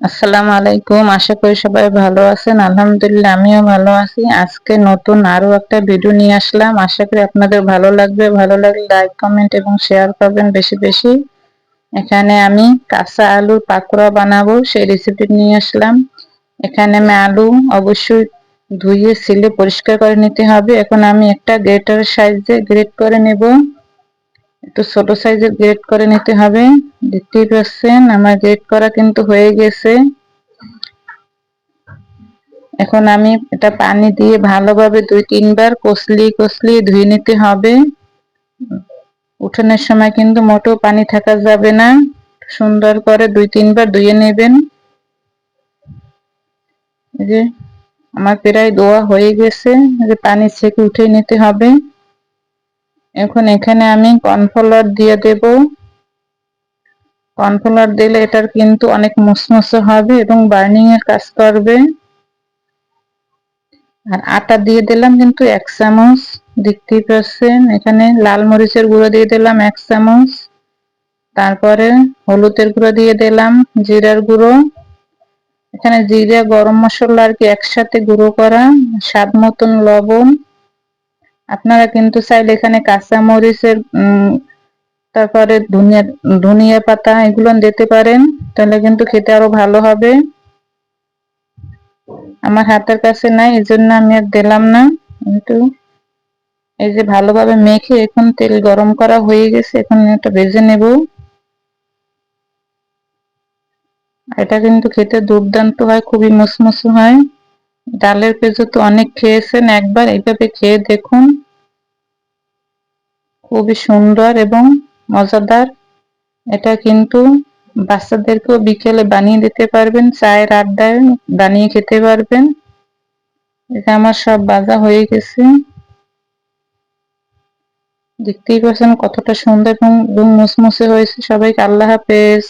আসসালামু আলাইকুম, আশা করি সবাই ভালো আছেন। আলহামদুলিল্লাহ, আমিও ভালো আছি। আজকে নতুন আরও একটা ভিডিও নিয়ে আসলাম। আশা করি আপনাদের ভালো লাগবে। ভালো লাগলে লাইক কমেন্ট এবং শেয়ার করবেন বেশি বেশি। এখানে আমি কাঁচা আলুর পাকোড়া বানাবো, সেই রেসিপি নিয়ে আসলাম। এখানে আমি আলু অবশ্যই ধুয়ে, সিলে পরিষ্কার করে নিতে হবে। এখন আমি একটা গ্রেটার সাইজে গ্রেট করে নেব। একটু ছোট সাইজের গ্রেড করে নিতে হবে, দেখতেই পাচ্ছেন, আমার গ্রেট করা কিন্তু হয়ে গেছে। এখন আমি এটা পানি দিয়ে ভালোভাবে দুই তিনবার কষলি কষলি ধুয়ে নিতে হবে। উঠানোর সময় কিন্তু মোটেও পানি থাকা যাবে না, সুন্দর করে দুই তিনবার ধুয়ে নেবেন। যে, আমার প্রায় দোয়া হয়ে গেছে যে পানি ছেঁকে উঠে নিতে হবে। এখন এখানে আমি কর্নফ্লাওয়ার দিয়ে দেব। কর্নফ্লাওয়ার দিলে এটার কিন্তু অনেক মুসমুসে হবে এবং বার্নিং এর কাজ করবে। আর আটা দিয়ে দিলাম কিন্তু এক চামচ, দেখতেই পাচ্ছেন? এখানে লাল মরিচের গুঁড়ো দিয়ে দিলাম এক চামচ। তারপরে হলুদের গুঁড়ো দিয়ে দিলাম, জিরার গুঁড়ো। এখানে জিরা, গরম মশলা আর কি একসাথে গুঁড়ো করা, স্বাদ মতন লবণ। আপনারা কিন্তু চাইলে এখানে কাঁচা মরিচের তারপরে ধনিয়া ধনিয়া পাতা এগুলো দিতে পারেন, তাহলে কিন্তু খেতে আরও ভালো হবে। আমার হাতের কাছে নাই এই জন্য আমি আর দিলাম না। কিন্তু এই যে ভালোভাবে মেখে এখন তেল গরম করা হয়ে গেছে, এখন এটা ভেজে নেব। এটা কিন্তু খেতে দুর্দান্ত হয়, খুবই মুসমুসু হয়। ডালের পেঁজো তো অনেক খেয়েছেন, একবার এইভাবে খেয়ে দেখুন। খুবই সুন্দর এবং মজাদার। এটা কিন্তু বাচ্চাদেরকেও বিকেলে বানিয়ে দিতে পারবেন, চায়ের আড্ডায় বানিয়ে খেতে পারবেন। এটা আমার সব বাজা হয়ে গেছে। দেখতেই পাচ্ছেন কতটা সুন্দর এবং মুসমুসে হয়েছে। সবাইকে আল্লাহ হাফেজ।